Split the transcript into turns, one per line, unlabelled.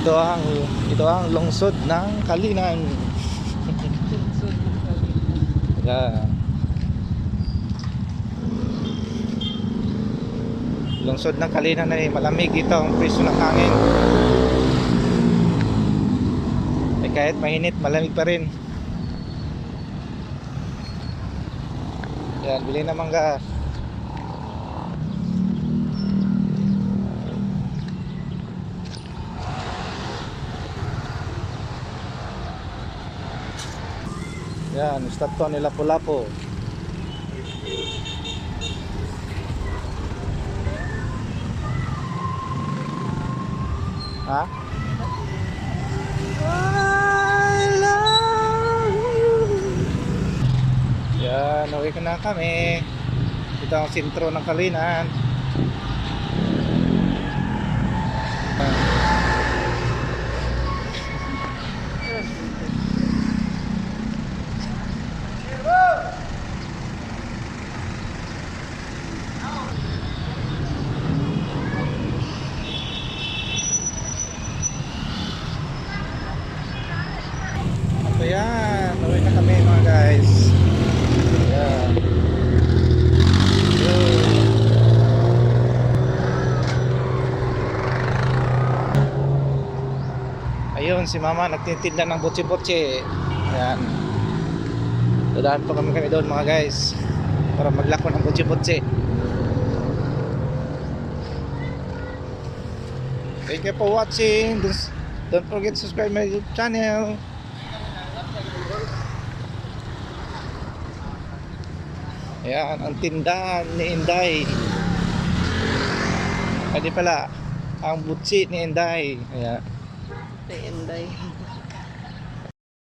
Ito ang ito ang lungsod ng Kalinan.
Lungsod ng Kalinan.
Yeah. Lungsod ng Kalinan ay malamig dito ang presyo ng hangin. Eh kahit mainit, malamig pa rin. Yan, bili ng mangga. Yan, start to nila Lapu-Lapu. Ha? I love you. Yan, uwi ko na kami. Ito ang sentro ng Kalinan. So yan, uwi na kami mga guys. Yan. Yun. Ayun, si mama nagtitinda ng butsi-butsi. Ayan. Dadaan pa kami kami doon mga guys. Para maglako ng butsi-butsi. Thank you for watching. Don't forget to subscribe my YouTube channel. Ayan, ang tindahan ni Inday. Pwede pala, ang butsi ni Inday. Ayan.
Tenday.